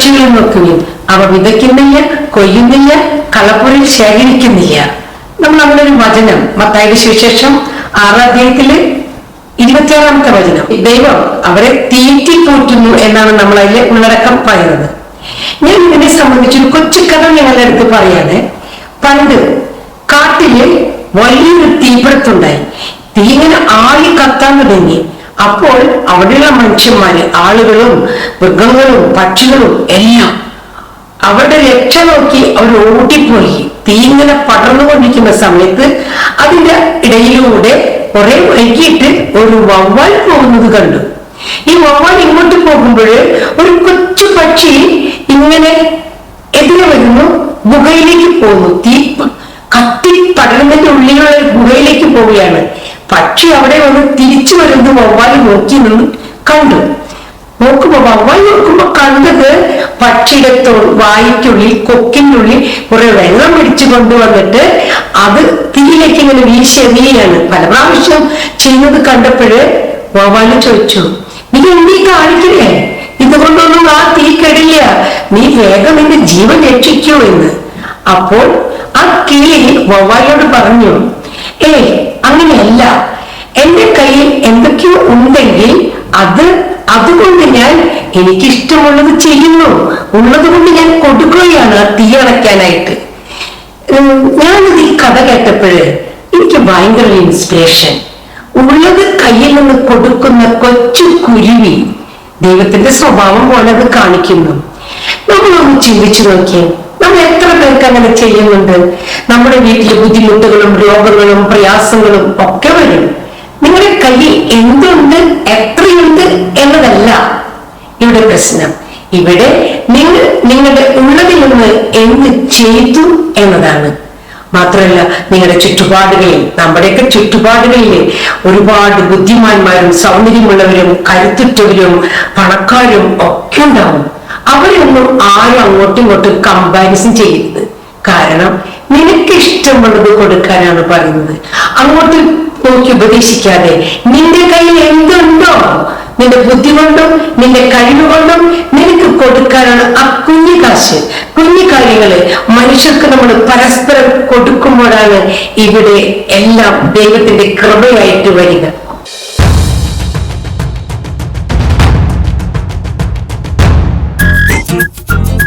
പക്ഷികളെ നോക്കുവിൻ അവ വിതയ്ക്കുന്നില്ല കൊയ്യുന്നില്ല കളപ്പുരയിൽ ശേഖരിക്കുന്നില്ല. നമ്മൾ അവിടെ ഒരു വചനം മത്തായുടെ സുവിശേഷം ആറാം അധ്യായത്തിൽ ഇരുപത്തിയാറാമത്തെ വചനം. ദൈവം അവരെ തീറ്റി പോറ്റുന്നു എന്നാണ് നമ്മൾ അതിലെ ഉള്ളടക്കം പറയുന്നത്. ഞാൻ ഇതിനെ സംബന്ധിച്ചൊരു കൊച്ചു കഥ നിങ്ങളുടെ അടുത്ത് പറയാണ്. പണ്ട് കാട്ടിൽ വലിയൊരു തീപിടുത്തുണ്ടായി തീ ഇങ്ങനെ ആളി കത്താൻ തുടങ്ങി. അപ്പോൾ അവിടെയുള്ള മനുഷ്യന്മാര് ആളുകളും മൃഗങ്ങളും പക്ഷികളും എല്ലാം അവരുടെ രക്ഷ നോക്കി അവർ ഓടിപ്പോയി. തീ ഇങ്ങനെ പടർന്നുകൊണ്ടിരിക്കുന്ന സമയത്ത് അതിന്റെ ഇടയിലൂടെ കുറെ വൈകിട്ട് ഒരു വവ്വാൽ പോകുന്നത് കണ്ടു. ഈ വവ്വാൽ ഇങ്ങോട്ട് പോകുമ്പോൾ ഒരു കൊച്ചു പക്ഷി ഇങ്ങനെ എതിരെ വരുന്നു ഗുഹയിലേക്ക് പോകുന്നു. തീ കത്തി പടരുന്നതിന്റെ ഉള്ളിലുള്ള ഗുഹയിലേക്ക് പോവുകയാണ്. പക്ഷി അവിടെ വന്ന് തിരിച്ചു വരുന്ന വവ്വാൽ നോക്കി നിന്ന് കണ്ടു. നോക്കുമ്പോ വവ്വാൽ നോക്കുമ്പോ കണ്ടത് പക്ഷിയുടെ വായിക്കുള്ളിൽ കൊക്കിനുള്ളിൽ കുറെ വെള്ളം പിടിച്ചു കൊണ്ടുവന്നിട്ട് അത് തീയിലേക്ക് ഇങ്ങനെ വീശെറിയാണ് പല പ്രാവശ്യം ചെയ്യുന്നത് കണ്ടപ്പോഴ് വവ്വാൽ ചോദിച്ചു നീ എന്നീ കാണിക്കില്ലേ? ഇതുകൊണ്ടൊന്നും ആ തീ കെടില്ല നീ വേഗം നിന്റെ ജീവൻ രക്ഷിക്കൂ എന്ന്. അപ്പോൾ ആ കിളി വവ്വാലിനോട് പറഞ്ഞു ഏയ് അങ്ങനെയല്ല. എന്റെ കയ്യിൽ എന്തൊക്കെയോ ഉണ്ടെങ്കിൽ അത് അതുകൊണ്ട് ഞാൻ എനിക്കിഷ്ടമുള്ളത് ചെയ്യുന്നു. ഉള്ളത് കൊണ്ട് ഞാൻ കൊടുക്കുകയാണ് ആ തീ അടയ്ക്കാനായിട്ട്. ഉം, ഞാനിത് ഈ കഥ കേട്ടപ്പോൾ എനിക്ക് ഭയങ്കര ഇൻസ്പിറേഷൻ ഉള്ളത് കയ്യിൽ നിന്ന് കൊടുക്കുന്ന കൊച്ചു കുരുവി ദൈവത്തിന്റെ സ്വഭാവം പോലെ അത് കാണിക്കുന്നു. നമ്മളൊന്ന് ചിന്തിച്ചു നോക്കിയേ. നമ്മൾ എത്ര പേർക്ക് അങ്ങനെ ചെയ്യുന്നുണ്ട്? നമ്മുടെ വീട്ടിലെ ബുദ്ധിമുട്ടുകളും രോഗങ്ങളും പ്രയാസങ്ങളും ഒക്കെ വരും. നിങ്ങളുടെ കയ്യിൽ എന്തുണ്ട്? എത്രയുണ്ട് എന്നതല്ല ഇവിടെ പ്രശ്നം. ഇവിടെ നിങ്ങൾ നിങ്ങളുടെ ഉള്ളതിൽ നിന്ന് എന്ത് ചെയ്തു എന്നതാണ്. മാത്രമല്ല നിങ്ങളുടെ ചുറ്റുപാടുകളിൽ നമ്മുടെയൊക്കെ ചുറ്റുപാടുകളിൽ ഒരുപാട് ബുദ്ധിമാന്മാരും സൗന്ദര്യമുള്ളവരും കരുത്തുറ്റവരും പണക്കാരും അവരൊന്നും ആരും അങ്ങോട്ടും ഇങ്ങോട്ടും കമ്പാരിസൺ ചെയ്യരുത്. കാരണം നിനക്ക് ഇഷ്ടമുള്ളത് കൊടുക്കാനാണ് പറയുന്നത്. അങ്ങോട്ട് നോക്കി ഉപദേശിക്കാതെ നിന്റെ കയ്യിൽ എന്തുണ്ടോ? നിന്റെ ബുദ്ധി കൊണ്ടും നിന്റെ കഴിവ് കൊണ്ടും നിനക്ക് കൊടുക്കാനാണ് ആ കുഞ്ഞു കാശ്. കുഞ്ഞു കാര്യങ്ങൾ മനുഷ്യർക്ക് നമ്മൾ പരസ്പരം കൊടുക്കുമ്പോഴാണ് ഇവിടെ എല്ലാം ദൈവത്തിന്റെ കൃപയായിട്ട് വരിക. do.